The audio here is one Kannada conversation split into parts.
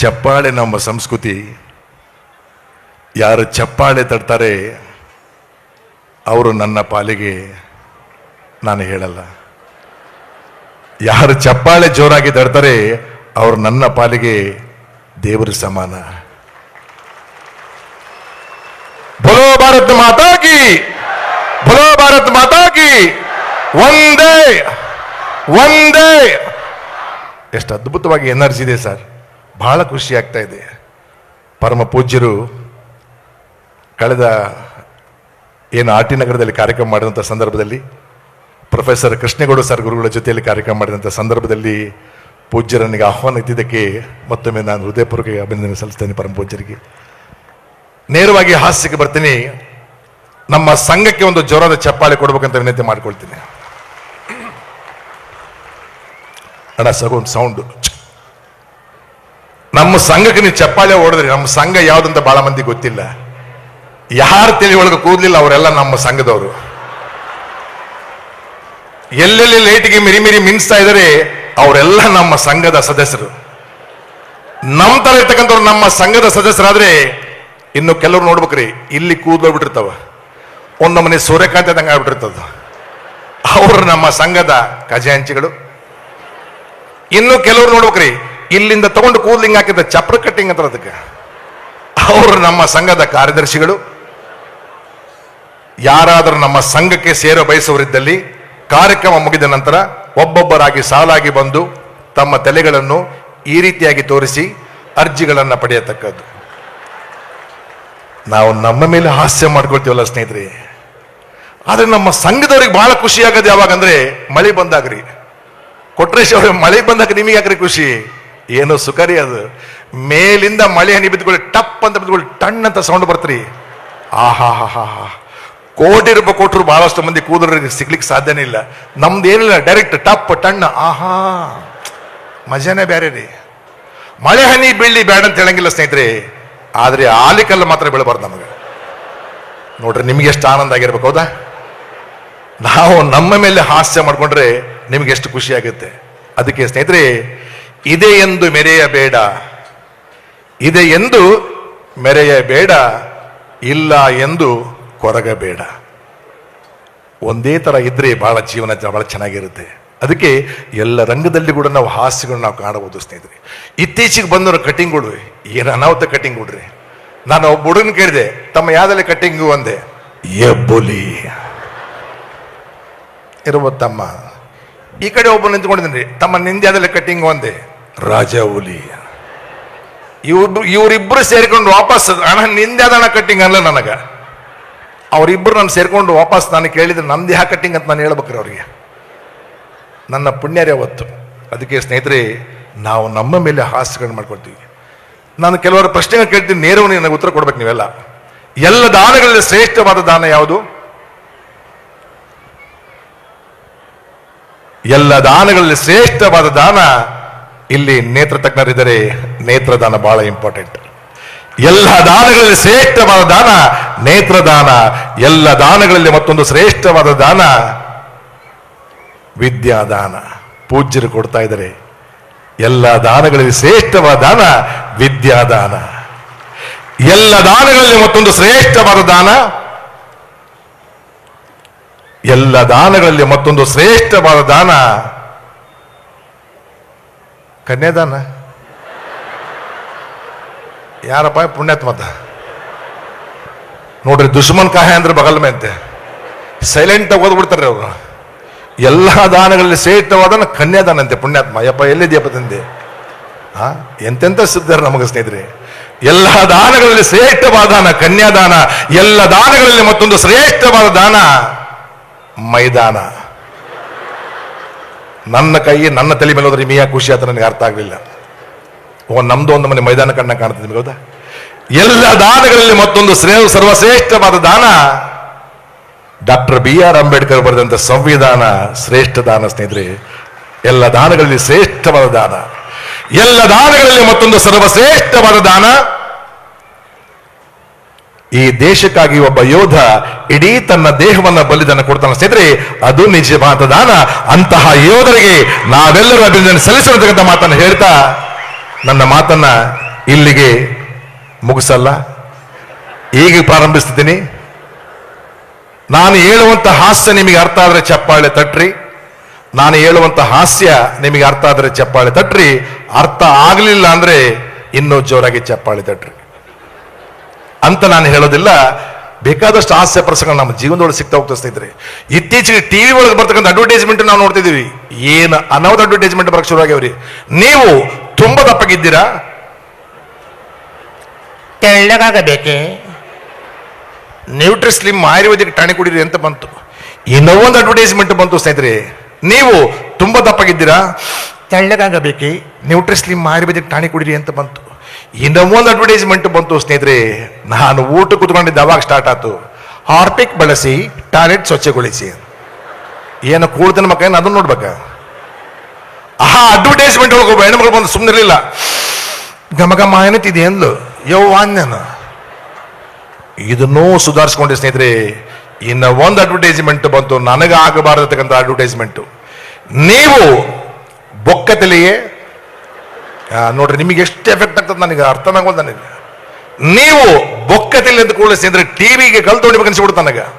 ಚಪ್ಪಾಳೆ ನಮ್ಮ ಸಂಸ್ಕೃತಿ. ಯಾರು ಚಪ್ಪಾಳೆ ತಡ್ತಾರೆ, ಅವರು ನನ್ನ ಪಾಲಿಗೆ ನಾನು ಹೇಳಲ್ಲ. ಯಾರು ಚಪ್ಪಾಳೆ ಜೋರಾಗಿ ತಡ್ತಾರೆ, ಅವರು ನನ್ನ ಪಾಲಿಗೆ ದೇವರ ಸಮಾನ. ಬಲೋ ಭಾರತ್ ಮಾತಾಗಿ ಬಲೋ ಭಾರತ್ ಮಾತಾಗಿ ಒಂದೇ ಒಂದೇ ಎಷ್ಟು ಅದ್ಭುತವಾಗಿ ಎನರ್ಜಿ ಇದೆ ಸರ್. ಬಹಳ ಖುಷಿ ಆಗ್ತಾ ಇದೆ. ಪರಮ ಪೂಜ್ಯರು ಕಳೆದ ಏನು ಆರ್ ಟಿ ನಗರದಲ್ಲಿ ಕಾರ್ಯಕ್ರಮ ಮಾಡಿದಂಥ ಸಂದರ್ಭದಲ್ಲಿ, ಪ್ರೊಫೆಸರ್ ಕೃಷ್ಣೇಗೌಡ ಸರ್ ಗುರುಗಳ ಜೊತೆಯಲ್ಲಿ ಕಾರ್ಯಕ್ರಮ ಮಾಡಿದಂಥ ಸಂದರ್ಭದಲ್ಲಿ ಪೂಜ್ಯರನಿಗೆ ಆಹ್ವಾನ ಇದ್ದಿದ್ದಕ್ಕೆ ಮತ್ತೊಮ್ಮೆ ನಾನು ಹೃದಯಪೂರ್ವಕ ಅಭಿನಂದನೆ ಸಲ್ಲಿಸ್ತೇನೆ ಪರಮ ಪೂಜ್ಯರಿಗೆ. ನೇರವಾಗಿ ಹಾಸ್ಯಕ್ಕೆ ಬರ್ತೀನಿ. ನಮ್ಮ ಸಂಘಕ್ಕೆ ಒಂದು ಜ್ವರದ ಚಪ್ಪಾಳೆ ಕೊಡಬೇಕಂತ ವಿನಂತಿ ಮಾಡ್ಕೊಳ್ತೀನಿ. ಅಣ್ಣ ಸಗೊಂದು ಸೌಂಡ್ ನಮ್ಮ ಸಂಘಕ್ಕೆ ನೀವು ಚಪ್ಪಾಳೆ ಓಡಿದ್ರಿ ನಮ್ಮ ಸಂಘ ಯಾವ್ದಂತ ಬಹಳ ಮಂದಿ ಗೊತ್ತಿಲ್ಲ. ಯಾರು ತಿಳಿ ಒಳಗೆ ಕೂದಲಿಲ್ಲ ಅವರೆಲ್ಲ ನಮ್ಮ ಸಂಘದವರು. ಎಲ್ಲೆಲ್ಲಿ ಲೈಟ್ಗೆ ಮಿರಿ ಮಿರಿ ಮಿನ್ಸ್ತಾ ಇದ್ದಾರೆ ಅವರೆಲ್ಲ ನಮ್ಮ ಸಂಘದ ಸದಸ್ಯರು. ನಮ್ಮ ತರ ಇರ್ತಕ್ಕಂಥವ್ರು ನಮ್ಮ ಸಂಘದ ಸದಸ್ಯರಾದ್ರೆ ಇನ್ನು ಕೆಲವ್ರು ನೋಡ್ಬೇಕ್ರಿ, ಇಲ್ಲಿ ಕೂದಲು ಬಿಟ್ಟಿರ್ತಾವ. ಒಂದು ಮನೆ ಸೂರ್ಯಕಾಂತಿ ಆದಂಗೆ ಆಗ್ಬಿಟ್ಟಿರ್ತದ. ಅವರು ನಮ್ಮ ಸಂಘದ ಖಜಾಂಚಿಗಳು. ಇನ್ನು ಕೆಲವ್ರು ನೋಡ್ಬೇಕ್ರಿ ಇಲ್ಲಿಂದ ತಗೊಂಡು ಕೂದ್ಲಿಂಗ್ ಹಾಕಿದ ಚಪ್ರ ಕಟ್ಟಿಂಗ್ ಅಂತ ಅದಕ್ಕೆ ಅವರು ನಮ್ಮ ಸಂಘದ ಕಾರ್ಯದರ್ಶಿಗಳು. ಯಾರಾದರೂ ನಮ್ಮ ಸಂಘಕ್ಕೆ ಸೇರ ಬಯಸುವರಿದ್ದಲ್ಲಿ ಕಾರ್ಯಕ್ರಮ ಮುಗಿದ ನಂತರ ಒಬ್ಬೊಬ್ಬರಾಗಿ ಸಾಲಾಗಿ ಬಂದು ತಮ್ಮ ತಲೆಗಳನ್ನು ಈ ರೀತಿಯಾಗಿ ತೋರಿಸಿ ಅರ್ಜಿಗಳನ್ನು ಪಡೆಯತಕ್ಕದ್ದು. ನಾವು ನಮ್ಮ ಮೇಲೆ ಹಾಸ್ಯ ಮಾಡ್ಕೊಳ್ತೀವಲ್ಲ ಸ್ನೇಹಿತರೆ. ಆದ್ರೆ ನಮ್ಮ ಸಂಘದವ್ರಿಗೆ ಬಹಳ ಖುಷಿ ಆಗೋದು ಯಾವಾಗಂದ್ರೆ ಮಳೆ ಬಂದಾಗ್ರಿ. ಕೊಟ್ರೇಶ್ ಅವ್ರ, ಮಳೆ ಬಂದಾಗ ನಿಮಗೆ ಯಾಕ್ರಿ ಖುಷಿ? ಏನು ಸುಖರಿ ಅದು. ಮೇಲಿಂದ ಮಳೆ ಹನಿ ಬಿದ್ದುಕೊಳ್ಳಿ ಟಪ್ ಅಂತ ಬಿದ್ದುಕೊಳ್ಳಿ ಟಣ್ ಅಂತ ಸೌಂಡ್ ಬರ್ತೀರಿ. ಆಹಾ ಹಾ ಹಾ ಕೋಟಿ ರೂಪಾಯಿ ಕೊಟ್ಟರು ಬಹಳಷ್ಟು ಮಂದಿ ಕೂದಲರಿಗೆ ಸಿಗ್ಲಿಕ್ಕೆ ಸಾಧ್ಯನೇ ಇಲ್ಲ. ನಮ್ದು ಏನಿಲ್ಲ ಡೈರೆಕ್ಟ್ ಟಪ್ ಟಣ್ಣ ಆಹಾ. ಮಜಾನೇ ಬೇರೆ ರೀ. ಮಳೆ ಹನಿ ಬೀಳಿ ಬೇಡ ಅಂತ ಹೇಳಂಗಿಲ್ಲ ಸ್ನೇಹಿತರೆ. ಆದ್ರೆ ಆಲಿಕಲ್ಲ ಮಾತ್ರ ಬೀಳಬಾರ್ದು ನಮಗೆ. ನೋಡ್ರಿ, ನಿಮ್ಗೆ ಎಷ್ಟು ಆನಂದ ಆಗಿರ್ಬೇಕು, ಹೌದಾ? ನಾವು ನಮ್ಮ ಮೇಲೆ ಹಾಸ್ಯ ಮಾಡಿಕೊಂಡ್ರೆ ನಿಮ್ಗೆ ಎಷ್ಟು ಖುಷಿ ಆಗುತ್ತೆ. ಅದಕ್ಕೆ ಸ್ನೇಹಿತರೆ ಇದೆ ಎಂದು ಮೆರೆಯಬೇಡ. ಇದೆ ಎಂದು ಮೆರೆಯಬೇಡ. ಇಲ್ಲ ಎಂದು ಕೊರಗಬೇಡ. ಒಂದೇ ತರ ಇದ್ರೆ ಬಹಳ ಜೀವನ ಬಹಳ ಚೆನ್ನಾಗಿರುತ್ತೆ. ಅದಕ್ಕೆ ಎಲ್ಲ ರಂಗದಲ್ಲಿ ಕೂಡ ನಾವು ಹಾಸ್ಯಗಳನ್ನ ನಾವು ಕಾಣಬಹುದು ಸ್ನೇಹಿತರೆ. ಇತ್ತೀಚೆಗೆ ಬಂದವರು ಕಟಿಂಗ್ಗಳು ಏನು ಅನಾಹುತ ಕಟಿಂಗ್ ಕೊಡ್ರಿ ನಾನು ಒಬ್ಬ ಹುಡುಗನ ಕೇಳಿದೆ, ತಮ್ಮ ಯಾವ್ದಲ್ಲಿ ಕಟಿಂಗು ಅಂದೆ, ಎಬ್ಬುಲಿ. ಇರುವ ತಮ್ಮ ಈ ಕಡೆ ಒಬ್ಬ ನಿಂತ್ಕೊಂಡಿದ್ದೀನಿ, ತಮ್ಮ ನಿಂದ್ಯಾದಲ್ಲಿ ಕಟ್ಟಿಂಗ್ ಒಂದೇ ರಾಜ ಹುಲಿ. ಇವ್ರು ಇವರಿಬ್ರು ಸೇರಿಕೊಂಡು ವಾಪಸ್ ಅಣ್ಣ ಹಣ ಕಟ್ಟಿಂಗ್ ಅಲ್ಲ ನನಗ. ಅವರಿಬ್ರು ನಾನು ಸೇರಿಕೊಂಡು ವಾಪಸ್ ನಾನು ಕೇಳಿದ್ರೆ ನಂದು ಯಾಕೆ ಕಟ್ಟಿಂಗ್ ಅಂತ ನಾನು ಹೇಳ್ಬೇಕ್ರಿ ಅವ್ರಿಗೆ. ನನ್ನ ಪುಣ್ಯರೇ ಅವತ್ತು. ಅದಕ್ಕೆ ಸ್ನೇಹಿತರೆ, ನಾವು ನಮ್ಮ ಮೇಲೆ ಹಾಸ್ಯಗಳನ್ನು ಮಾಡ್ಕೊಳ್ತೀವಿ. ನಾನು ಕೆಲವರು ಪ್ರಶ್ನೆಗಳು ಕೇಳ್ತೀನಿ, ನೇರವಾಗಿ ನನಗೆ ಉತ್ತರ ಕೊಡ್ಬೇಕು ನೀವೆಲ್ಲ. ಎಲ್ಲ ದಾನಗಳಲ್ಲಿ ಶ್ರೇಷ್ಠವಾದ ದಾನ ಯಾವುದು? ಎಲ್ಲ ದಾನಗಳಲ್ಲಿ ಶ್ರೇಷ್ಠವಾದ ದಾನ ಇಲ್ಲಿ ನೇತ್ರ ತಜ್ಞರಿದ್ದರೆ ನೇತ್ರದಾನ ಬಹಳ ಇಂಪಾರ್ಟೆಂಟ್ ಎಲ್ಲ ದಾನಗಳಲ್ಲಿ ಶ್ರೇಷ್ಠವಾದ ದಾನ ನೇತ್ರದಾನ ಎಲ್ಲ ದಾನಗಳಲ್ಲಿ ಮತ್ತೊಂದು ಶ್ರೇಷ್ಠವಾದ ದಾನ ವಿದ್ಯಾದಾನ ಪೂಜ್ಯರು ಕೊಡ್ತಾ ಇದ್ದಾರೆ. ಎಲ್ಲ ದಾನಗಳಲ್ಲಿ ಶ್ರೇಷ್ಠವಾದ ದಾನ ವಿದ್ಯಾದಾನ ಎಲ್ಲ ದಾನಗಳಲ್ಲಿ ಮತ್ತೊಂದು ಶ್ರೇಷ್ಠವಾದ ದಾನ ಎಲ್ಲ ದಾನಗಳಲ್ಲಿ ಮತ್ತೊಂದು ಶ್ರೇಷ್ಠವಾದ ದಾನ ಕನ್ಯಾದಾನ? ಯಾರಪ್ಪ ಪುಣ್ಯಾತ್ಮ ನೋಡ್ರಿ ದುಶ್ಮನ್ ಕಾಯ ಅಂದ್ರೆ ಬಗಲ್ ಮೇಂತೆ ಸೈಲೆಂಟ್ ಆಗಿ ಓದ್ಬಿಡ್ತಾರೆ ಅವರು. ಎಲ್ಲ ದಾನಗಳಲ್ಲಿ ಶ್ರೇಷ್ಠವಾದನ ಕನ್ಯಾದಾನ ಅಂತೆ, ಪುಣ್ಯಾತ್ಮ. ಯಪ್ಪ ಎಲ್ಲಿದೆಯಪ್ಪ ತಂದೆ? ಆ, ಎಂತೆಂತ ಸಿದ್ಧಾರ ನಮಗೆ ಸ್ನೇಹಿತರೆ. ಎಲ್ಲ ದಾನಗಳಲ್ಲಿ ಶ್ರೇಷ್ಠವಾದ ದಾನ ಕನ್ಯಾದಾನ, ಎಲ್ಲ ದಾನಗಳಲ್ಲಿ ಮತ್ತೊಂದು ಶ್ರೇಷ್ಠವಾದ ದಾನ ಮೈದಾನ. ನನ್ನ ಕೈ ನನ್ನ ತಲೆ ಮೇಲೆ ಹೋದ್ರೆ ನಿಮಗೆ ಖುಷಿ ಆತ ನನಗೆ ಅರ್ಥ ಆಗಲಿಲ್ಲ. ಓ, ನಮ್ದು ಒಂದು ಮನೆ ಮೈದಾನ ಕಣ್ಣ ಕಾಣ್ತದೆ ನಿಮಗೆ ಹೌದಾ? ಎಲ್ಲ ದಾನಗಳಲ್ಲಿ ಮತ್ತೊಂದು ಶ್ರೇ ಸರ್ವಶ್ರೇಷ್ಠವಾದ ದಾನ ಡಾಕ್ಟರ್ ಬಿ ಆರ್ ಅಂಬೇಡ್ಕರ್ ಬರೆದಂಥ ಸಂವಿಧಾನ ಶ್ರೇಷ್ಠ ದಾನ, ಸ್ನೇಹಿತರೆ. ಎಲ್ಲ ದಾನಗಳಲ್ಲಿ ಶ್ರೇಷ್ಠವಾದ ದಾನ. ಎಲ್ಲ ದಾನಗಳಲ್ಲಿ ಮತ್ತೊಂದು ಸರ್ವಶ್ರೇಷ್ಠವಾದ ದಾನ ಈ ದೇಶಕ್ಕಾಗಿ ಒಬ್ಬ ಯೋಧ ಇಡೀ ತನ್ನ ದೇಹವನ್ನ ಬಲಿದಾನ ಕೊಡ್ತಾನೆ. ಸ್ನೇಹಿತರೆ, ಅದು ನಿಜ ಮಾತದಾನ ಅಂತಹ ಯೋಧರಿಗೆ ನಾವೆಲ್ಲರೂ ಅಭಿನಂದನೆ ಸಲ್ಲಿಸಿರತಕ್ಕಂಥ ಮಾತನ್ನು ಹೇಳ್ತಾ ನನ್ನ ಮಾತನ್ನ ಇಲ್ಲಿಗೆ ಮುಗಿಸಲ್ಲ. ಈಗ ಪ್ರಾರಂಭಿಸ್ತಿದ್ದೀನಿ. ನಾನು ಹೇಳುವಂತ ಹಾಸ್ಯ ನಿಮಗೆ ಅರ್ಥ ಆದರೆ ಚಪ್ಪಾಳೆ ತಟ್ರಿ. ನಾನು ಹೇಳುವಂತ ಹಾಸ್ಯ ನಿಮಗೆ ಅರ್ಥ ಆದರೆ ಚಪ್ಪಾಳೆ ತಟ್ರಿ. ಅರ್ಥ ಆಗಲಿಲ್ಲ ಅಂದರೆ ಇನ್ನೂ ಜೋರಾಗಿ ಚಪ್ಪಾಳೆ ತಟ್ರಿ. ಅಂತ ನಾನು ಹೇಳೋದಿಲ್ಲ. ಬೇಕಾದಷ್ಟು ಹಾಸ್ಯ ಪ್ರಸಂಗ ನಮ್ಮ ಜೀವನದೊಳಗೆ ಸಿಗ್ತಾ ಹೋಗ್ತಾ ಸ್ನೇಹಿತರೆ ಇತ್ತೀಚೆಗೆ ಟಿವಿ ಒಳಗೆ ಬರ್ತಕ್ಕಂಥ ಅಡ್ವರ್ಟೈಸ್ಮೆಂಟ್ ನಾವು ನೋಡ್ತಿದ್ದೀವಿ. ಏನು ಅನಾಹುತ ಅಡ್ವರ್ಟೈಸ್ಮೆಂಟ್ ಬರಕ್ಕೆ ಶುರುವಾಗ್ಯಾವ್ರಿ ನೀವು ತುಂಬಾ ದಪ್ಪಗಿದ್ದೀರಾ? ತೆಳ್ಳಗಾಗಬೇಕೆ? ನ್ಯೂಟ್ರಿ ಸ್ಲಿಮ್ ಆಯುರ್ವೇದಿಕ್ ಟಾಣಿ ಕುಡೀರಿ ಅಂತ ಬಂತು. ಇನ್ನೊಂದು ಅಡ್ವರ್ಟೈಸ್ಮೆಂಟ್ ಬಂತು ಸ್ನೇಹಿತರೆ. ನೀವು ತುಂಬಾ ದಪ್ಪಗಿದ್ದೀರಾ? ತೆಳ್ಳಗಾಗಬೇಕೆ? ನ್ಯೂಟ್ರಿ ಸ್ಲಿಮ್ ಆಯುರ್ವೇದಿಕ್ ಟಾಣಿ ಕುಡೀರಿ ಅಂತ ಬಂತು. ಇನ್ನೊಂದು ಅಡ್ವರ್ಟೈಸ್ಮೆಂಟ್ ಬಂತು ಸ್ನೇಹಿತರೆ. ನಾನು ಊಟ ಕುತ್ಕೊಂಡಿದ್ದೆ ಅವಾಗ ಸ್ಟಾರ್ಟ್ ಆಯ್ತು. ಹಾರ್ಪಿಕ್ ಬಳಸಿ ಟಾಯ್ಲೆಟ್ ಸ್ವಚ್ಛಗೊಳಿಸಿ. ಏನು ಕೂಡ್ತನ ಮಕ್ಕ ಏನು ಅದನ್ನು ನೋಡ್ಬೇಕ. ಆಹಾ ಅಡ್ವರ್ಟೈಸ್ಮೆಂಟ್ ಒಳಗೆ ಒಬ್ಬ ಹೆಣ್ಮಗಳು ಬಂದು ಸುಮ್ಮನಿರಲಿಲ್ಲ ಇರಲಿಲ್ಲ ಗಮ ಏನತ್ತಿದೆ ಅಂದ್ಲು. ಯವ್ವ ಅಂದ್ಯಾನ ಇದನ್ನೂ ಸುಧಾರಿಸ್ಕೊಂಡೆ ಸ್ನೇಹಿತರೆ ಇನ್ನ ಒಂದು ಅಡ್ವರ್ಟೈಸ್ಮೆಂಟ್ ಬಂತು ನನಗೆ ಆಗಬಾರದಕ್ಕಂಥ ಅಡ್ವರ್ಟೈಸ್ಮೆಂಟ್ ನೀವು ಬೊಕ್ಕ ತಲೆಯೇ ಆ, ನೋಡ್ರಿ ನಿಮಗೆ ಎಷ್ಟು ಎಫೆಕ್ಟ್ ಆಗ್ತದೆ ನನಗೆ? ಅರ್ಥನಾಗೋದು ನನಗೆ ನೀವು ಬೊಕ್ಕ ಎಂದು ಅಂತ ಕೂಡಲೇ ಟಿವಿಗೆ ಕಲ್ ತೊಗೊಂಡಿಬೇಕು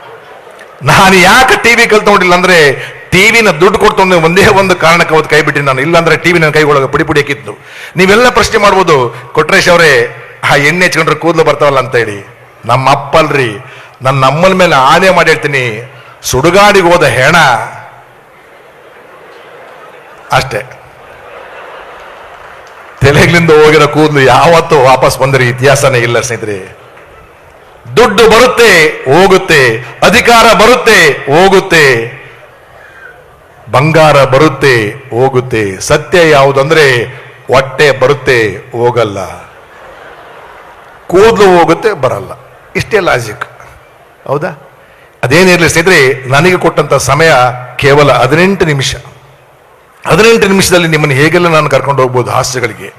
ನಾನು ಯಾಕೆ ಟಿವಿ ಕಲ್ ತಗೊಂಡಿಲ್ಲ ಅಂದ್ರೆ, ಟಿವಿನ ದುಡ್ಡು ಕೊಡ್ತೊಂಡು ಒಂದೇ ಒಂದು ಕಾರಣಕ್ಕೆ ಅವತ್ತು ಕೈ ಬಿಟ್ಟಿನಿ ನಾನು. ಇಲ್ಲಾಂದ್ರೆ ಟಿವಿ ನನ್ನ ಕೈಗೊಳಗೆ ಪುಡಿ ಪುಡಿ ಹಾಕಿತ್ತು ನೀವೆಲ್ಲ ಪ್ರಶ್ನೆ ಮಾಡ್ಬೋದು, ಕೊಟ್ರೇಶ್ ಅವರೇ, ಆ ಎಣ್ಣೆ ಹಚ್ಕೊಂಡ್ರೆ ಕೂದಲು ಬರ್ತಾವಲ್ಲ ಅಂತ ಹೇಳಿ. ನಮ್ಮ ಅಪ್ಪಲ್ರಿ ನನ್ನ ಅಮ್ಮನ ಮೇಲೆ ಆನೆ ಮಾಡಿ ಹೇಳ್ತೀನಿ, ಸುಡುಗಾಡಿಗೆ ಹೋದ ಹೆಣ. ಅಷ್ಟೇ. ತಲೆಗಳಿಂದ ಹೋಗಿರೋ ಕೂದಲು ಯಾವತ್ತೂ ವಾಪಸ್ ಬಂದರೆ ಇತಿಹಾಸನೇ ಇಲ್ಲ ಸ್ನೇಹಿತರೆ. ದುಡ್ಡು ಬರುತ್ತೆ, ಹೋಗುತ್ತೆ. ಅಧಿಕಾರ ಬರುತ್ತೆ, ಹೋಗುತ್ತೆ. ಬಂಗಾರ ಬರುತ್ತೆ, ಹೋಗುತ್ತೆ. ಸತ್ಯ ಯಾವುದಂದ್ರೆ ಹೊಟ್ಟೆ ಬರುತ್ತೆ, ಹೋಗಲ್ಲ. ಕೂದಲು ಹೋಗುತ್ತೆ, ಬರಲ್ಲ. ಇಷ್ಟೇ ಲಾಜಿಕ್ ಹೌದಾ? ಅದೇನಿರಲಿ ಸ್ನೇಹಿತರೆ, ನನಗೆ ಕೊಟ್ಟಂತ ಸಮಯ ಕೇವಲ ಹದಿನೆಂಟು ನಿಮಿಷ. ಹದಿನೆಂಟು ನಿಮಿಷದಲ್ಲಿ ನಿಮ್ಮನ್ನು ಹೇಗೆಲ್ಲ ನಾನು ಕರ್ಕೊಂಡು ಹೋಗ್ಬೋದು ಹಾಸ್ಯಗಳಿಗೆ?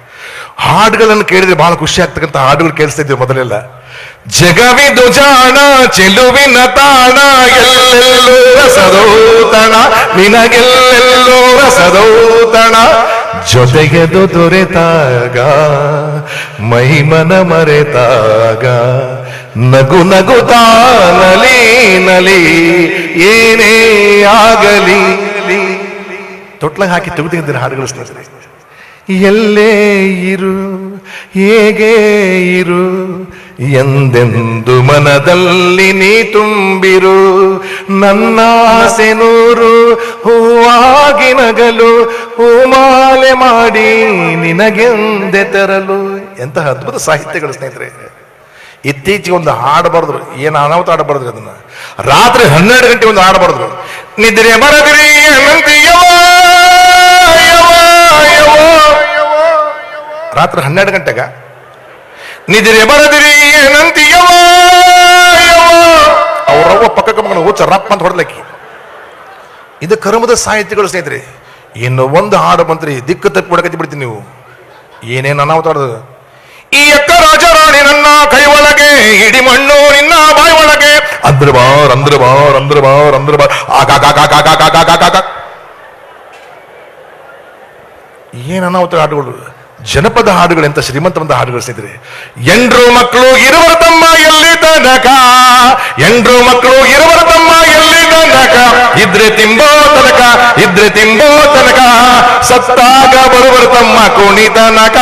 ಹಾಡುಗಳನ್ನು ಕೇಳಿದ್ರೆ ಬಹಳ ಖುಷಿ ಆಗ್ತಕ್ಕಂಥ ಹಾಡುಗಳು ಕೇಳಿಸ್ತಾ ಇದ್ವಿ ಮೊದಲೆಲ್ಲ. ಜಗವಿದು ಜಾಣ ಚೆಲುವಿನ ತಾಣ, ಎಲ್ಲೆಲ್ಲೋ ರಸದೌತಣ, ನಿನಗೆಲ್ಲೆಲ್ಲೋ ರಸದೌತಣ. ಜೊತೆಗೆದು ದೊರೆತಾಗ ಮೈಮನ ಮರೆತಾಗ. ನಗು ನಗು ನಲಿ ನಲಿ, ಏನೇ ಆಗಲಿ ತೊಟ್ಲಾಗ ಹಾಕಿ ತೆಗೆದಿದ್ದಾರೆ ಹಾಡುಗಳು ಸ್ನೇಹಿತರೆ. ಎಲ್ಲೇ ಇರು, ಹೇಗೆ ಇರು, ಎಂದೆಂದು ಮನದಲ್ಲಿ ನೀ ತುಂಬಿರು, ನನ್ನ ನೂರು, ಹೂವಾಗಿ ನಗಲು, ಹೂಮಾಲೆ ಮಾಡಿ ನಿನಗೆಂದೆ ತರಲು. ಎಂತಹ ಅದ್ಭುತ ಸಾಹಿತ್ಯಗಳು ಸ್ನೇಹಿತರೆ. ಇತ್ತೀಚೆಗೆ ಒಂದು ಹಾಡು ಬರೆದ್ರು, ಏನು ಅನಾಹುತ ಹಾಡು ಬರೆದ್ರು ಅದನ್ನ. ರಾತ್ರಿ ಹನ್ನೆರಡು ಗಂಟೆ ಒಂದು ಹಾಡು ನಿದ್ರೆ ಬರದ್ರಿ ರಾತ್ರಿ ಹನ್ನೆರಡು ಗಂಟೆಗ, ನಿದ್ರೆ ಬರದಿರಿ ಏನಂತೀಯವ ಅವರವ ಪಕ್ಕಕ್ಕೆ ಮಗನ ಹುಚ್ಚ ಅಂತ ಹೊಡೆದಕ್ಕಿ ಇದು ಕರ್ಮದ ಸಾಹಿತ್ಯಗಳು ಸ್ನೇಹಿತರೆ, ಇನ್ನು ಒಂದು ಹಾಡು ಮಂತ್ರಿ ದಿಕ್ಕು ತಪ್ಪಿ ಹೊಡಕತ್ತಿ ಬಿಡ್ತೀನಿ ನೀವು. ಏನೇನು ಅನಾಹುತ ಈ ಅಕ್ಕ ರಾಜರಾಣಿ ನನ್ನ ಕೈ ಒಳಗೆ ಇಡಿ ಮಣ್ಣು ನಿನ್ನ ಬಾಯಿ ಒಳಗೆ ಅಂದ್ರ ಬಾರ್ ಅಂದ್ರ ಬಾರ್ ಅಂದ್ರ ಬಾರ್ ಅಂದ್ರ ಬಾರ್ ಏನ್ ಅನಾಹುತ ಹಾಡುಗಳು? ಜನಪದ ಹಾಡುಗಳು ಎಂತ ಶ್ರೀಮಂತವಂತ ಹಾಡುಗಳು ಸ್ನೇಹಿತರೆ. ಎಂಡ್ರು ಮಕ್ಕಳು ಇರುವರ ತಮ್ಮ ಎಲ್ಲಿ ತನಕ? ಎಂಡ್ರು ಮಕ್ಕಳು ಇರುವರ ಇದ್ರೆ ತಿಂಬೋ ತನಕ, ಇದ್ರೆ ತಿಂಬೋ ತನಕ. ಸತ್ತಾಗ ಬರುವರು ತಮ್ಮ ಕುಣಿತನಕ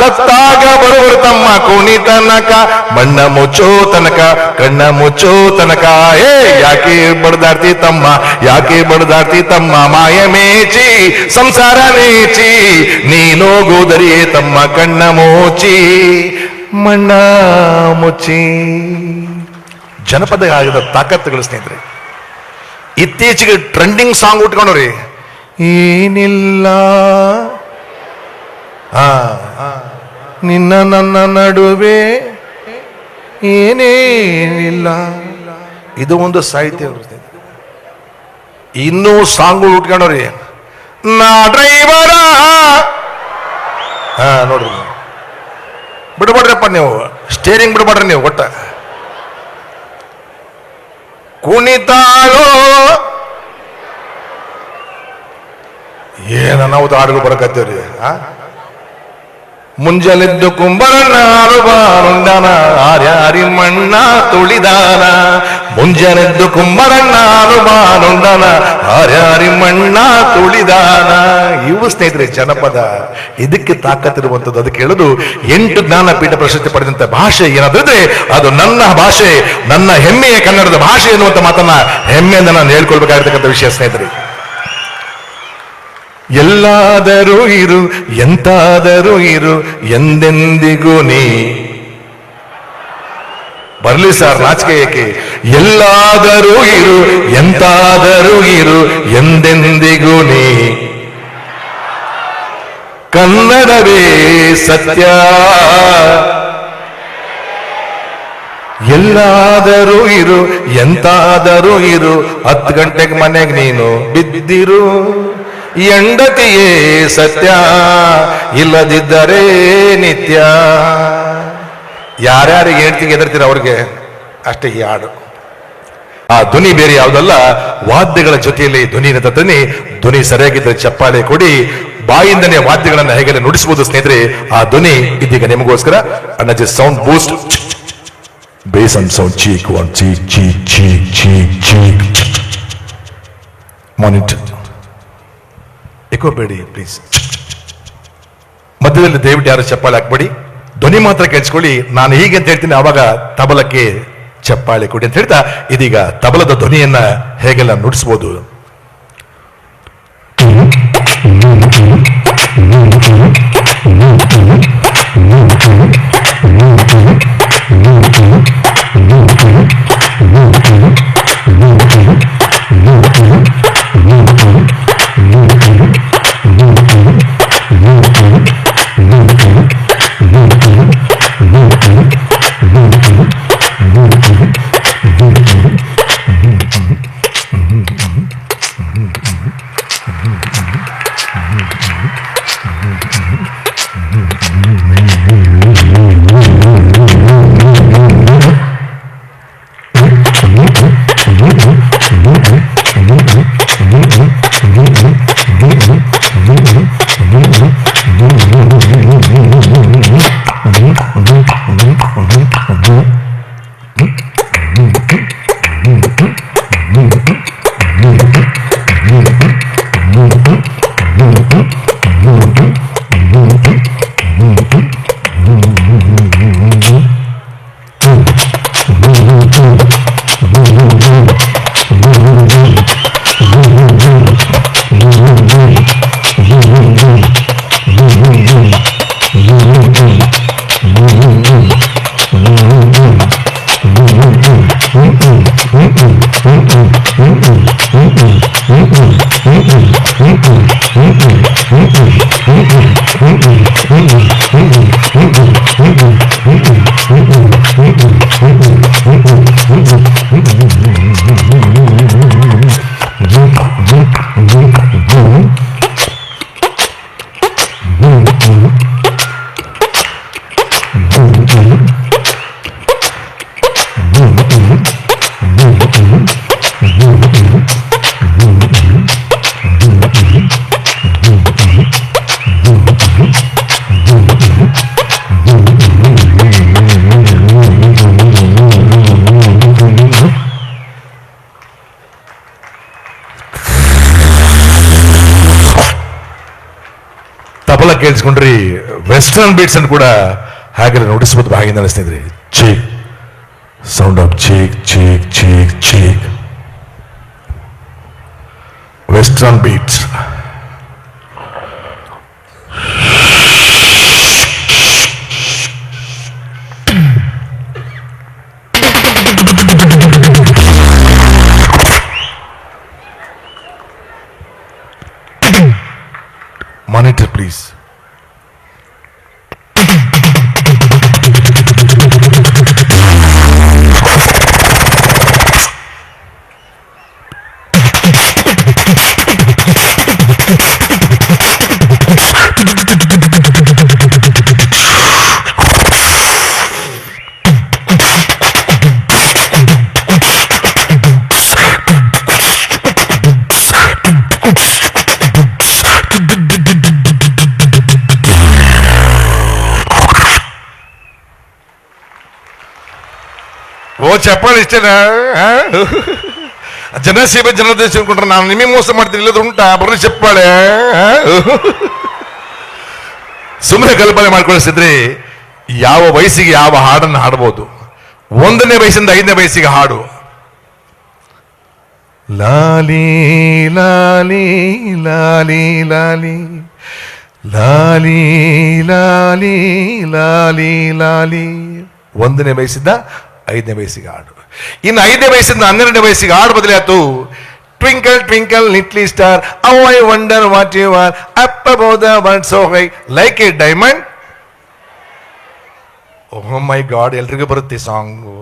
ಸತ್ತಾಗ ಬರುವರು ತಮ್ಮ ಕುಣಿತನಕ ಬಣ್ಣ ಮುಚ್ಚೋ ತನಕ, ಕಣ್ಣ ಮುಚ್ಚೋ ತನಕ. ಏ ಯಾಕೆ ಬಡದಾರ್ತಿ ತಮ್ಮ, ಯಾಕೆ ಬಡದಾರ್ತಿ ತಮ್ಮ ಮಾಯ ಮೇಚಿ, ಸಂಸಾರ ನೇಚಿ ನೀನೋಗೋದರಿಯೇ ತಮ್ಮ ಕಣ್ಣ ಮೋಚಿ ಮಣ್ಣ ಮುಚ್ಚಿ. ಜನಪದ ಆಗದ ತಾಕತ್ತುಗಳು ಸ್ನೇಹಿತರೆ ಇತ್ತೀಚೆಗೆ ಟ್ರೆಂಡಿಂಗ್ ಸಾಂಗ್ ಉಟ್ಕೊಂಡ್ರಿ. ಏನಿಲ್ಲ. ನಿನ್ನ ನನ್ನ ನಡುವೆ ಏನೇನಿಲ್ಲ. ಇದು ಒಂದು ಸಾಹಿತ್ಯ ಇನ್ನೂ ಸಾಂಗ್ಗಳು ಉಟ್ಕೊಂಡವ್ರಿ ನಾ ಡ್ರೈವರ ನೋಡ್ರಿ ಬಿಡ್ಬೇಡ್ರಪ್ಪ ನೀವು. ಸ್ಟೇರಿಂಗ್ ಬಿಡ್ಬೇಡ್ರಿ ನೀವು ಒಟ್ಟ. ಕುಣಿತಾಳೋ? ಏನ ನಾವು ಹಾಡುಗಳು ಬರಕತ್ತೇವ್ರಿ? ಆ? ಮುಂಜಲೆದ್ದು ಕುಂಬರಣ್ಣ ಆಳುಬಾರುಂಡನ ಆರ್ಯಾರಿ ಮಣ್ಣ ತುಳಿದಾನ ಮುಂಜಾನೆದ್ದು ಕುಂಬರಣ್ಣ ಹರಿ ಆರ್ಯಾರಿ ಮಣ್ಣ ತುಳಿದಾನ. ಇವು ಸ್ನೇಹಿತರೆ ಜನಪದ. ಇದಕ್ಕೆ ತಾಕತ್ತಿರುವಂಥದ್ದು ಅದಕ್ಕೆ ಹೇಳುದು, ಎಂಟು ಜ್ಞಾನಪೀಠ ಪ್ರಶಸ್ತಿ ಪಡೆದಂತ ಭಾಷೆ ಏನಾದ್ರೂ ಅದು ನನ್ನ ಭಾಷೆ, ನನ್ನ ಹೆಮ್ಮೆಯ ಕನ್ನಡದ ಭಾಷೆ ಎನ್ನುವಂತ ಮಾತನ್ನ ಹೆಮ್ಮೆಯಿಂದ ನಾನು ಹೇಳ್ಕೊಳ್ಬೇಕಾಗಿರ್ತಕ್ಕಂಥ ವಿಷಯ ಸ್ನೇಹಿತರೆ. ಎಲ್ಲಾದರೂ ಇರು, ಎಂತಾದರೂ ಇರು, ಎಂದೆಂದಿಗೂ ನೀ ಬರ್ಲಿ ಸರ್, ನಾಚಿಕೆ ಏಕೆ? ಎಲ್ಲಾದರೂ ಇರು, ಎಂತಾದರೂ ಇರು, ಎಂದೆಂದಿಗೂ ನೀ. ಕನ್ನಡವೇ ಸತ್ಯ. ಎಲ್ಲಾದರೂ ಇರು, ಎಂತಾದರೂ ಇರು, ಹತ್ತು ಗಂಟೆಗೆ ಮನೆಗೆ ನೀನು ಬಿದ್ದಿರು. ಎಂಡತಿಯೇ ಸತ್ಯ, ಇಲ್ಲದಿದ್ದರೆ ನಿತ್ಯ. ಯಾರ್ಯಾರಿಗೆ ಹೇಳ್ತಿಗೆ ಎದರ್ತೀರ ಅವ್ರಿಗೆ ಅಷ್ಟೇ ಈ ಹಾಡು. ಆ ಧ್ವನಿ ಬೇರೆ ಯಾವುದಲ್ಲ, ವಾದ್ಯಗಳ ಜೊತೆಯಲ್ಲಿ ಧ್ವನಿನ ಧ್ವನಿ ಧ್ವನಿ ಸರಿಯಾಗಿದ್ದರೆ ಚಪ್ಪಾಳೆ ಕೊಡಿ, ಬಾಯಿಂದನೇ ವಾದ್ಯಗಳನ್ನು ಹೇಗೆ ನುಡಿಸಬಹುದು ಸ್ನೇಹಿತರೆ, ಆ ಧ್ವನಿ ಇದೀಗ ನಿಮಗೋಸ್ಕರ Annaji sound boost bass and sound check one check check check check check monitor echo Bedi please ಮಧ್ಯದಲ್ಲಿ ದಯವಿಟ್ಟು ಯಾರು ಚಪ್ಪಾಳೆ ಹಾಕ್ಬೇಡಿ. ಧ್ವನಿ ಮಾತ್ರ ಕೇಳಿಸ್ಕೊಳ್ಳಿ. ನಾನು ಹೀಗೆ ಅಂತ ಹೇಳ್ತೀನಿ, ಆವಾಗ ತಬಲಕ್ಕೆ ಚಪ್ಪಾಳೆ ಕೊಡಿ ಅಂತ ಹೇಳ್ತಾ, ಇದೀಗ ತಬಲದ ಧ್ವನಿಯನ್ನ ಹೇಗೆಲ್ಲ ನುಡಿಸ್ಬೋದು? Mm-hmm. ಕೇಳಿಸ್ಕೊಂಡ್ರಿ ವೆಸ್ಟರ್ನ್ ಬೀಟ್ಸ್ ಅನ್ನು ಕೂಡ ಹಾಗೆ ನುಡಿಸ್ಬೋದು ಹಾಗೆ ಅನಿಸ್ತಿದ್ರಿ check sound off check check check check western beats ಚಪ್ಪಾಳೆ ಇಷ್ಟೇನಾ ಜನದೇಶ ಅನ್ಕೊಂಡ್ರೆ ನಾನು ನಿಮಗೆ ಮೋಸ ಮಾಡ್ತೀನಿ ಇಲ್ಲದ ಉಂಟಾ? ಬರ್ರಿ ಚಪ್ಪಾಳೆ? ಸುಮ್ಮನೆ ಕಲ್ಪನೆ ಮಾಡ್ಕೊಳಿಸಿದ್ರೆ ಯಾವ ವಯಸ್ಸಿಗೆ ಯಾವ ಹಾಡನ್ನು ಹಾಡಬಹುದು ಒಂದನೇ ವಯಸ್ಸಿಂದ ಐದನೇ ವಯಸ್ಸಿಗೆ ಹಾಡು. ಲಾಲಿ ಲಾಲಿ ಲಾಲಿ ಲಾಲಿ ಲಾಲಿ ಲಾಲಿ ಲಾಲಿ ಲಾಲಿ. ಒಂದನೇ ವಯಸ್ಸಿಂದ ಐದನೇ ವಯಸ್ಸಿಗೆ ಹಾಡು ಇನ್ನು ಐದನೇ ವಯಸ್ಸಿಂದ ಹನ್ನೆರಡನೇ ವಯಸ್ಸಿಗೆ ಹಾಡು ಬದಲಾಯ್ತು twinkle twinkle little star how I wonder what you are up above world so high like a diamond oh my god ಎಲ್ರಿಗೂ ಬರುತ್ತೆ ಸಾಂಗು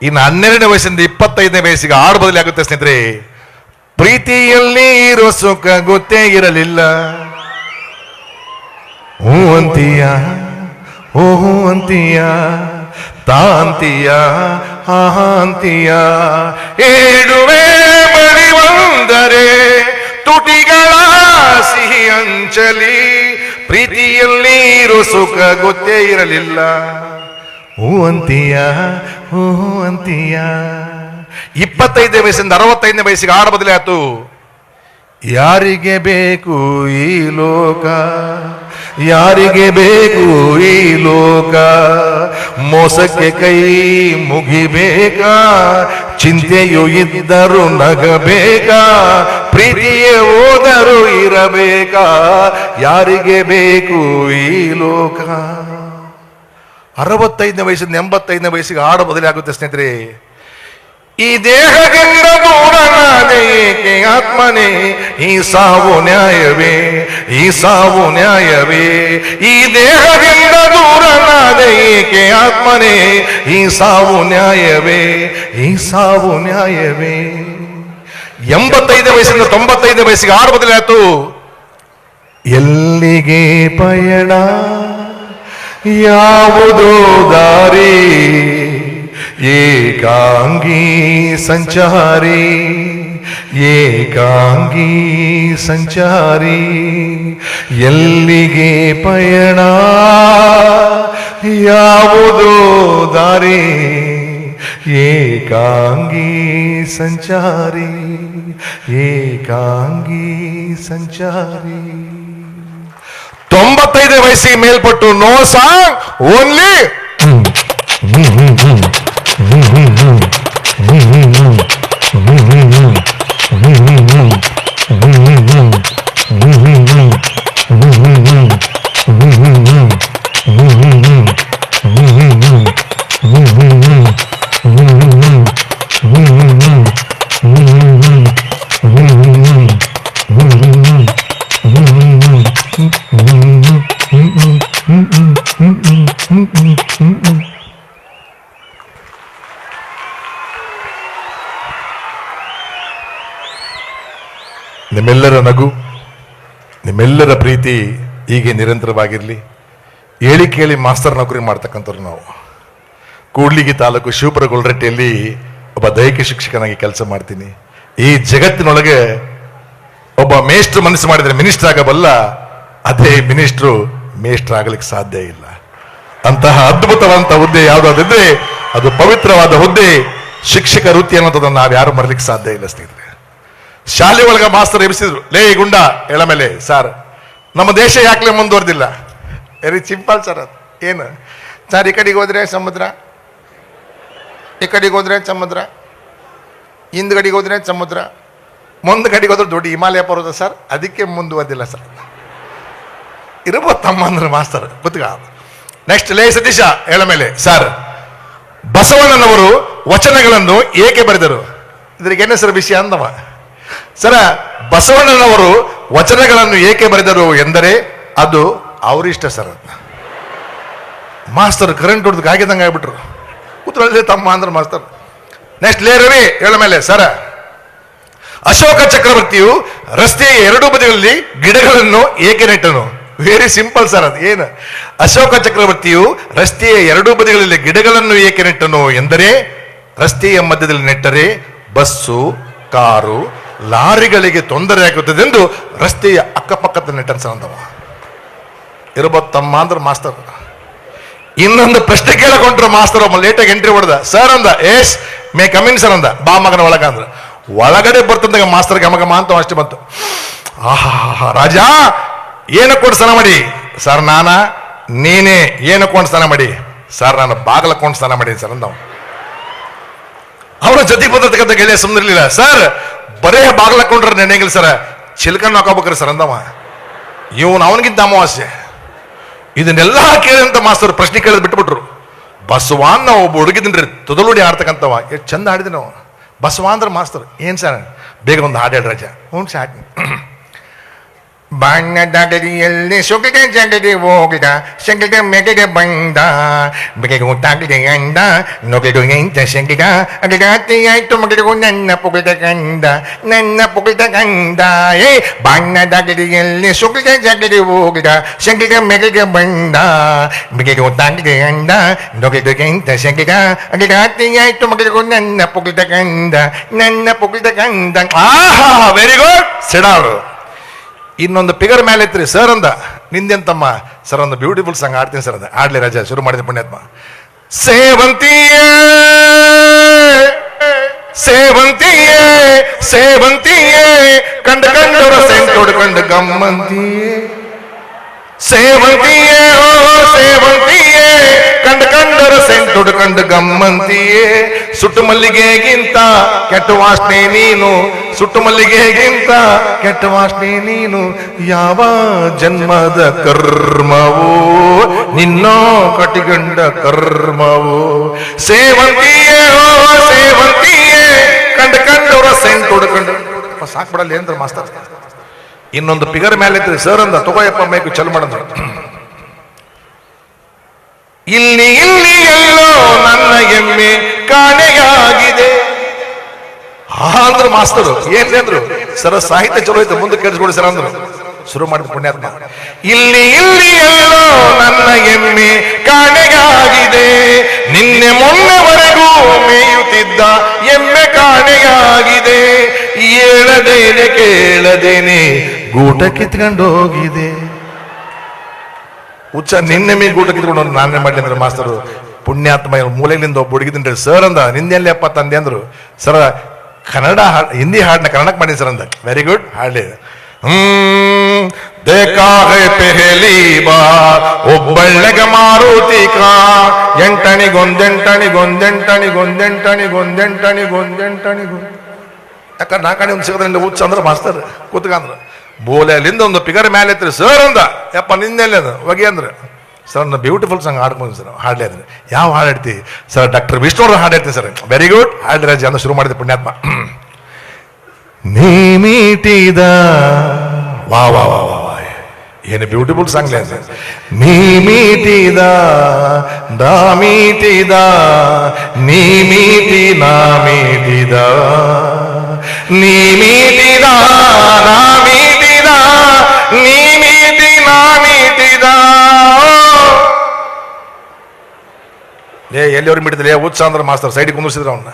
ಇನ್ನು ಹನ್ನೆರಡನೇ ವಯಸ್ಸಿಂದ ಇಪ್ಪತ್ತೈದನೇ ವಯಸ್ಸಿಗೆ ಹಾಡು ಬದಲಿ ಆಗುತ್ತೆ ಸ್ನೇಹಿತರೆ. ಪ್ರೀತಿಯಲ್ಲಿ ಇರೋ ಸುಖ ಗೊತ್ತೇ ಇರಲಿಲ್ಲ. ಹೂ ಅಂತೀಯ ಓ ಹೂ ತಾಂತಿಯ ಹಾಂತಿಯ ಏಡುವೆ ಬಳಿವಂದರೆ ತುಟಿಗಳ ಸಿಹಿ ಅಂಚಲಿ ಪ್ರೀತಿಯಲ್ಲಿರು ಸುಖ ಗೊತ್ತೇ ಇರಲಿಲ್ಲ. ಹೂವಂತಿಯ ಹೂವಂತಿಯ ಇಪ್ಪತ್ತೈದನೇ ವಯಸ್ಸಿಂದ ಅರವತ್ತೈದನೇ ವಯಸ್ಸಿಗೆ ಆಡ ಬದಲಾಯಿತು. ಯಾರಿಗೆ ಬೇಕು ಈ ಲೋಕ? ಯಾರಿಗೆ ಬೇಕು ಈ ಲೋಕ? ಮೋಸಕ್ಕೆ ಕೈ ಮುಗಿಬೇಕಾ? ಚಿಂತೆಯು ಇದ್ದರೂ ನಗಬೇಕಾ? ಪ್ರೀತಿಯೇ ಹೋದರು ಇರಬೇಕಾ? ಯಾರಿಗೆ ಬೇಕು ಈ ಲೋಕ? ಅರವತ್ತೈದನೇ ವಯಸ್ಸಿಂದ ಎಂಬತ್ತೈದನೇ ವಯಸ್ಸಿಗೆ ಹಾಡು ಬದಲಾಗುತ್ತೆ ಸ್ನೇಹಿತರೆ. ಈ ದೇಹದಿಂದ ದೂರನಾದೆ ಏಕೆ ಆತ್ಮನೇ? ಈ ಸಾವು ನ್ಯಾಯವೇ? ಈ ಸಾವು ನ್ಯಾಯವೇ? ಈ ದೇಹದಿಂದ ದೂರನಾದೆ ಏಕೆ ಆತ್ಮನೇ? ಈ ಸಾವು ನ್ಯಾಯವೇ? ಈ ಸಾವು ನ್ಯಾಯವೇ? ಎಂಬತ್ತೈದು ವಯಸ್ಸಿಂದ ತೊಂಬತ್ತೈದು ವಯಸ್ಸಿಗೆ ಆರು ಬದಲಾಯ್ತು ಎಲ್ಲಿಗೆ ಪಯಣ? ಯಾವುದೋ ದಾರಿ? ಏಕಾಂಗಿ ಸಂಚಾರಿ ಏಕಾಂಗಿ ಸಂಚಾರಿ, ಎಲ್ಲಿಗೆ ಪಯಣ? ಯಾವುದೋ ದಾರಿ, ಏಕಾಂಗಿ ಸಂಚಾರಿ ಏಕಾಂಗಿ ಸಂಚಾರಿ. ತೊಂಬತ್ತೈದು ವಯಸ್ಸಿಗೆ ಮೇಲ್ಪಟ್ಟು ನೋ ಸಾಂಗ್ ಓನ್ಲಿ Mm-hmm. ನಿಮ್ಮೆಲ್ಲರ ನಗು, ನಿಮ್ಮೆಲ್ಲರ ಪ್ರೀತಿ ಹೀಗೆ ನಿರಂತರವಾಗಿರಲಿ. ಹೇಳಿ ಕೇಳಿ ಮಾಸ್ತರ್ ನೌಕರಿ ಮಾಡ್ತಕ್ಕಂಥವ್ರು ನಾವು. ಕೂಡ್ಲಿಗಿ ತಾಲೂಕು ಶಿವಪುರ ಗೊಲ್ರಟ್ಟಿಯಲ್ಲಿ ಒಬ್ಬ ದೈಹಿಕ ಶಿಕ್ಷಕನಾಗಿ ಕೆಲಸ ಮಾಡ್ತೀನಿ. ಈ ಜಗತ್ತಿನೊಳಗೆ ಒಬ್ಬ ಮೇಷ್ಟ್ರು ಮನಸ್ಸು ಮಾಡಿದ್ರೆ ಮಿನಿಸ್ಟರ್ ಆಗಬಲ್ಲ, ಅದೇ ಮಿನಿಸ್ಟ್ರು ಮೇಷ್ಟ್ರ್ ಆಗಲಿಕ್ಕೆ ಸಾಧ್ಯ ಇಲ್ಲ. ಅಂತಹ ಅದ್ಭುತವಂತ ಹುದ್ದೆ ಯಾವುದಾದ್ರೆ ಅದು ಪವಿತ್ರವಾದ ಹುದ್ದೆ ಶಿಕ್ಷಕ ವೃತ್ತಿ ಅನ್ನೋದನ್ನು ನಾವು ಯಾರು ಮರಲಿಕ್ಕೆ ಸಾಧ್ಯ ಇಲ್ಲ ಸ್ನೇಹಿತರೆ. ಶಾಲೆ ಒಳಗ ಮಾಸ್ತರ್ ಎಬ್ಸಿದ್ರು ಲೇ ಗುಂಡ ಎಳಮೇಲೆ ಸರ್. ನಮ್ಮ ದೇಶ ಯಾಕಲೇ ಮುಂದುವರೆದಿಲ್ಲ? ವೆರಿ ಸಿಂಪಲ್ ಸರ್ ಅದು. ಏನು? ಸರ್, ಈ ಕಡೆಗೆ ಹೋದ್ರೆ ಸಮುದ್ರ? ಈ ಕಡೆಗೆ ಹೋದ್ರೆ ಸಮುದ್ರ? ಹಿಂದ್ಗಡೆಗೆ ಹೋದ್ರೆ ಸಮುದ್ರ? ಮುಂದ್ ಕಡೆಗೆ ಹೋದ್ರೆ ದೊಡ್ಡ ಹಿಮಾಲಯ ಪರ್ವತ ಸರ್. ಅದಕ್ಕೆ ಮುಂದುವರೆದಿಲ್ಲ ಸರ್. ಇರಬಹುದು ತಮ್ಮ ಅಂದ್ರೆ ಮಾಸ್ತರ್ ಗೊತ್ತಿಗ ನೆಕ್ಸ್ಟ್ ಲೇ, ಸತೀಶ ಎಳಮೇಲೆ ಮೇಲೆ, ಸರ್. ಬಸವಣ್ಣನವರು ವಚನಗಳನ್ನು ಏಕೆ ಬರೆದರು? ಇದ್ರಿಗೆ ಏನೇ ಸರ್ ವಿಷಯ ಅಂದವ? ಸರ, ಬಸವಣ್ಣನವರು ವಚನಗಳನ್ನು ಏಕೆ ಬರೆದರು ಎಂದರೆ ಅದು ಅವರಿಷ್ಟ ಸರ್. ಮಾಸ್ತರ್ ಕರೆಂಟ್ ಹೊಡೆದು ಕಾಗಿದಂಗೆ ಆಗ್ಬಿಟ್ರು. ಕೂತ್ಕೊಳ್ಳಿ ತಮ್ಮ ಅಂದ್ರೆ ಮಾಸ್ತರ್. ನೆಕ್ಸ್ಟ್ ಲೇ ರವಿ, ಹೇಳ ಮೇಲೆ. ಸರ, ಅಶೋಕ ಚಕ್ರವರ್ತಿಯು ರಸ್ತೆಯ ಎರಡೂ ಬದಿಗಳಲ್ಲಿ ಗಿಡಗಳನ್ನು ಏಕೆ ನೆಟ್ಟನು? ವೆರಿ ಸಿಂಪಲ್ ಸರ್ ಅದು. ಏನು? ಅಶೋಕ ಚಕ್ರವರ್ತಿಯು ರಸ್ತೆಯ ಎರಡೂ ಬದಿಗಳಲ್ಲಿ ಗಿಡಗಳನ್ನು ಏಕೆ ನೆಟ್ಟನು ಎಂದರೆ, ರಸ್ತೆಯ ಮಧ್ಯದಲ್ಲಿ ನೆಟ್ಟರೆ ಬಸ್ಸು, ಕಾರು ಲಾರಿಗಳಿಗೆ ತೊಂದರೆ ಆಗುತ್ತದೆ ಎಂದು ರಸ್ತೆಯ ಅಕ್ಕಪಕ್ಕದ ನೆಟ್ಟನ್ ಸರ್ ಅಂದವ ಇರ್ಬೋದು ತಮ್ಮ ಅಂದ್ರೆ ಮಾಸ್ತರ್ ಇನ್ನೊಂದು ಪ್ರಶ್ನೆ ಕೇಳಕೊಂಡ್ರು ಮಾಸ್ತರ್ ಒಬ್ಬ ಲೇಟಾಗಿ ಎಂಟ್ರಿ ಹೊಡೆದ. ಸರ್ ಅಂದ ಏಸ್ ಮೇ ಕಮಿನ್ ಸರ್ ಅಂದ. ಬಾ ಮಗನ ಒಳಗ ಅಂದ್ರೆ. ಒಳಗಡೆ ಬರ್ತಂದಾಗ ಮಾಸ್ತರ್ ಗಮಗಮ ಗಮ ಅಂತ ಅಷ್ಟೇ ಬಂತು. ಆಹಾ ರಾಜ, ಏನು ಕೊಂಡು ಸ್ನಾನ ಮಾಡಿ. ಸರ್ ನಾನ, ನೀನೇ ಏನು ಕೊಂಡು ಸ್ನಾನ ಮಾಡಿ. ಸರ್ ನಾನು ಬಾಗಲ ಕೊಂಡು ಸ್ನಾನ ಮಾಡಿ ಸರ್ ಅಂದವ. ಅವನ ಜೊತೆಗೆ ಬಂದಿರ್ತಕ್ಕಂಥ ಗೆಳೆಯ ಸುಮ್ಮನಿರ್ಲಿಲ್ಲ ಸರ್ ಬರೇ ಬಾಗ್ಲಕೊಂಡ್ರೆ ನೆನೆಗಿಲ್ಲ ಸರ. ಚಿಲ್ಕನ್ ಹಾಕೋಬೇಕ್ರಿ ಸರ್ ಅಂದವ. ಇವನು ಅವನಿಗಿದ್ದ ಅಮಾವಾಸ್ಯೆ. ಇದನ್ನೆಲ್ಲ ಕೇಳಿದಂತ ಮಾಸ್ತರ್ ಪ್ರಶ್ನೆ ಕೇಳಿದ್ ಬಿಟ್ಬಿಟ್ರು. ಬಸವಾನ್ ಒಬ್ಬ ಹುಡುಗಿದ್ರಿ ತುದಲುಡಿ ಆಡ್ತಕ್ಕಂಥವ ಎಷ್ಟು ಚಂದ ಆಡಿದ್ರಿ ನಾವು ಬಸವ ಅಂದ್ರೆ ಮಾಸ್ತರ್, ಏನ್ ಸರ್? ಬೇಗ ಒಂದು ಹಾಡು ಹೇಳಿ ರಾಜ. ಹ್ಞೂ ಸಾಕ್ ಬಣ್ಣದಗಡಿಯಲ್ಲಿ ಸುಗದ ಜಗಡಿ ಹೋಗಿದ ಸಗದ ಮೆಗದ ಬಂದ ಬೆಳಗು ತಾಗದೆ ಅಂದ ನೊಗಡು ಎಂತ ಸಗದ ಅದು ರಾತ್ರಿ ಆಯ್ತು ಮಗಡು ನನ್ನ ಪುಗದ ಗಂಡ ನನ್ನ ಪುಗದ ಗಂಡ ಏ ಬಣ್ಣದಗಡಿಯಲ್ಲಿ ಸುಗದ ಜಗಡಿ ಹೋಗಿದ ಸಗದ ಮೆಗದ ಬಂದ ಬೆಳಗು ತಾಗದೆ ಅಂದ ನೊಗಡು ಎಂತ ಸಗದ ಅದು ರಾತ್ರಿ ಆಯ್ತು ಮಗಡು ನನ್ನ ಪುಗದ ಗಂಡ ನನ್ನ ಪುಗದ ಗಂಡ ಆಹಾ ವೆರಿ ಗುಡ್ ಸಿಡಾವ್ರು ಇನ್ನೊಂದು ಪಿಗರ್ ಮೇಲೆ ಇತ್ರಿ ಸರ್ ಅಂದ ನಿಂದೆಂತಮ್ಮ? ಸರ್ ಒಂದು ಬ್ಯೂಟಿಫುಲ್ ಸಾಂಗ್ ಆಡ್ತೀನಿ ಸರ್ ಅಂದ ಆಡ್ಲಿ ರಜಾ, ಶುರು ಮಾಡಿದ ಪುಣ್ಯಾತ್ಮ. ಸೇವಂತಿಯೇ ಸೇವಂತಿಯೇ ಸೇವಂತಿಯೇ, ಕಂಡ ಕಂಡ ಹೊಡ್ಕೊಂಡು ಗಮ್ಮಂತಿಯೇ. ಸೇವಂತಿಯೇ, ಓ, ಸೇವಂತಿಯೇ. ಕಂಡ ಕಂಡರ ಸೆಂಟ್ ಹೊಡ್ಕೊಂಡು ಗಮ್ಮಂತಿಯೇ. ಸುಟ್ಟು ಮಲ್ಲಿಗೆಗಿಂತ ಕೆಟ್ಟ ವಾಸನೆ ನೀನು, ಸುಟ್ಟು ಮಲ್ಲಿಗೆಗಿಂತ ಕೆಟ್ಟ ವಾಸನೆ ನೀನು. ಯಾವ ಜನ್ಮದ ಕರ್ಮವೋ, ನಿನ್ನೋ ಕಟಿಗಂಡ ಕರ್ಮವೋ. ಸೇವಂತಿಯೇ ಸೇವಂತಿಯೇ. ಕಂಡ ಕಂಡವರ ಸೆಂಟ್ ಹುಡ್ಕಂಡು ಸಾಕ್ಬಿಡಲ್ಲ ಏನ್ರ ಮಾಸ್ತರ್. ಇನ್ನೊಂದು ಫಿಗರ್ ಮೇಲೆ ಸರ್ ಅಂದ, ತಗೋಯಪ್ಪ, ಮೇಕು ಚಲ್ ಮಾಡಿದ್ರು. ಇಲ್ಲಿ ಇಲ್ಲಿ ಎಲ್ಲೋ ನನ್ನ ಎಮ್ಮೆ ಕಾಣೆಯಾಗಿದೆ. ಅಂದ್ರು ಮಾಸ್ತರು ಏನ್ ಅಂದ್ರು? ಸರ, ಸಾಹಿತ್ಯ ಚಲೋ ಐತೆ, ಮುಂದೆ ಕೇಳಿಸ್ಕೊಡಿ ಸರ್ ಅಂದ್ರು. ಶುರು ಮಾಡಿದ ಪುಣ್ಯಾತ್ಮ. ಇಲ್ಲಿ ಇಲ್ಲಿ ಎಲ್ಲೋ ನನ್ನ ಎಮ್ಮೆ ಕಾಣೆಯಾಗಿದೆ. ನಿನ್ನೆ ಮೊನ್ನೆವರೆಗೂ ಮೇಯುತ್ತಿದ್ದ ಎಮ್ಮೆ ಕಾಣೆಯಾಗಿದೆ. ಏಳದೇನೆ ಕೇಳದೇನೆ ಗೂಟ ಕಿತ್ಕೊಂಡು ಹೋಗಿದೆ. ಹುಚ್ಚ ನಿನ್ನೆ ಮೀ ಗೂಟ ಕಿತ್ಕೊಂಡು ನಾನೇ ಮಾಡ್ಲಿ ಅಂದ್ರೆ ಮಾಸ್ತರು? ಪುಣ್ಯಾತ್ಮ ಮೂಲೆಯಿಂದ ಒಬ್ಬ ಹುಡುಗಿದ್ರೆ ಸರ್ ಅಂದ. ನಿಂದೆಲ್ಲಿ ಅಪ್ಪ ತಂದೆ ಅಂದ್ರು. ಸರ್, ಕನ್ನಡ ಹಿಂದಿ ಹಾಡನ್ನ ಕನ್ನಡಕ್ಕೆ ಮಾಡಿ ಸರ್ ಅಂದ. ವೆರಿ ಗುಡ್ ಹಾಡ್ಲಿ. ಹ್ಮ್ ದೇಖಾ ಹೈ ಪೆಹಲಿ ಗೊಂದೆಂಟಣಿ ಒಬ್ಬಳ್ಳೆಗ ಗೊಂದೆಂಟಣಿ ಕಾ ಎಂಟಣಿಗೊಂದೆಂಟಣಿಗೊಂದೆಂಟಣಿಗೊಂದೆಂಟಣಿಗೊಂದೆಂಟಣಿಗೊಂದೆಂಟಣಿಗೊಂದ್ ಯಾಕಂದ್ರೆ ನಾ ಕಡೆ ಒಂದು ಸಿಗದ್ರಿಂದ ಹುಚ್ಚ ಅಂದ್ರೆ ಮಾಸ್ತರ್ ಕೂತ್ಕಂದ್ರ ಬೋಲೆ ಅಲ್ಲಿಂದ ಒಂದು ಪಿಗರ್ ಮೇಲೆ ಐತ್ರಿ ಸರ್ ಅಂದ. ಯಪ್ಪ, ನಿನ್ನೆಲ್ಲ ಹೊಗೆ ಅಂದ್ರೆ. ಸರ್ ನಾನು ಬ್ಯೂಟಿಫುಲ್ ಸಾಂಗ್ ಹಾಡ್ಕೊಂಡು ಸರ್. ಹಾಡ್ಲಿ ಅಂದ್ರೆ. ಯಾವ ಹಾಡು ಹಾಡ್ತಿ ಸರ್, ಡಾಕ್ಟರ್ ವಿಷ್ಣು ಹಾಡು ಹೇಳ್ತೀನಿ ಸರ್. ವೆರಿ ಗುಡ್ ಹಾಡ್ಲಿ ರಾಜ ಅಂತ ಶುರು ಮಾಡಿದೆ ಪುಣ್ಯಾತ್ಮ. ನೀ ಮೀಟಿದ ವಾ ವಾ ವಾ ವಾ ಏನು ಬ್ಯೂಟಿಫುಲ್ ಸಾಂಗ್ ನೀ ಮೀಟಿದ ದಾ ಮೀಟಿದ, ನೀ ಮೀಟಿ, ನಾ ನೀ ನೀ ಮೀಟಿ ನಾ ಮೀಟಿದ ಏ ಎಲ್ಲಿಯವ್ರು ಮಿಡಿದ್ರೆ ಉತ್ಸಾಹ ಮಾಸ್ತರ್ ಸೈಡ್ ಕುಂದಿಸಿದ್ರು ಅವನ್ನ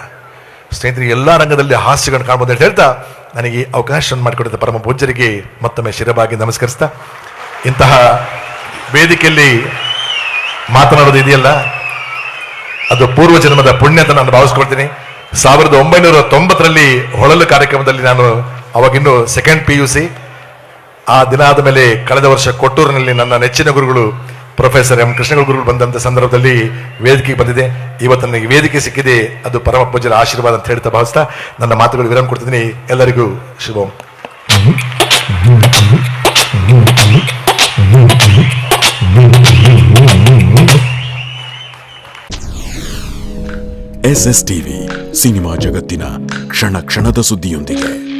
ಸ್ನೇಹಿತರೆ, ಎಲ್ಲ ರಂಗದಲ್ಲಿ ಹಾಸ್ಯಗಳನ್ನು ಕಾಣಬಹುದು ಅಂತ ಹೇಳ್ತಾ ನನಗೆ ಅವಕಾಶವನ್ನು ಮಾಡಿಕೊಟ್ಟಿದ್ದ ಪರಮ ಪೂಜ್ಯರಿಗೆ ಮತ್ತೊಮ್ಮೆ ಶಿರಬಾಗಿ ನಮಸ್ಕರಿಸ್ತಾ. ಇಂತಹ ವೇದಿಕೆಯಲ್ಲಿ ಮಾತನಾಡೋದು ಇದೆಯಲ್ಲ? ಅದು ಪೂರ್ವ ಜನ್ಮದ ಪುಣ್ಯ ಅಂತ ನಾನು ಭಾವಿಸ್ಕೊಳ್ತೀನಿ. ಸಾವಿರದ ಒಂಬೈನೂರ ತೊಂಬತ್ತರಲ್ಲಿ ಹೊಳಲು ಕಾರ್ಯಕ್ರಮದಲ್ಲಿ ನಾನು ಅವಾಗಿನ್ನು ಸೆಕೆಂಡ್ ಪಿ ಯು ಸಿ ಆ ದಿನ ಆದ ಮೇಲೆ ಕಳೆದ ವರ್ಷ ಕೊಟ್ಟೂರಿನಲ್ಲಿ ನನ್ನ ನೆಚ್ಚಿನ ಗುರುಗಳು ಪ್ರೊಫೆಸರ್ ಎಂ ಕೃಷ್ಣಗಳ ಗುರುಗಳು ಬಂದಂತ ಸಂದರ್ಭದಲ್ಲಿ ವೇದಿಕೆಗೆ ಬಂದಿದೆ. ಇವತ್ತು ನನಗೆ ವೇದಿಕೆ ಸಿಕ್ಕಿದೆ. ಅದು ಪರಮ ಪೂಜರ ಆಶೀರ್ವಾದ ಅಂತ ಹೇಳ್ತಾ ಭಾವಿಸ್ತಾ ನನ್ನ ಮಾತುಗಳು ವಿರಾಮ ಕೊಡ್ತೀನಿ ಎಲ್ಲರಿಗೂ ಶುಭಂ. ಎಸ್ ಎಸ್ ಟಿವಿ ಸಿನಿಮಾ ಜಗತ್ತಿನ ಕ್ಷಣ ಕ್ಷಣದ ಸುದ್ದಿಯೊಂದಿಗೆ.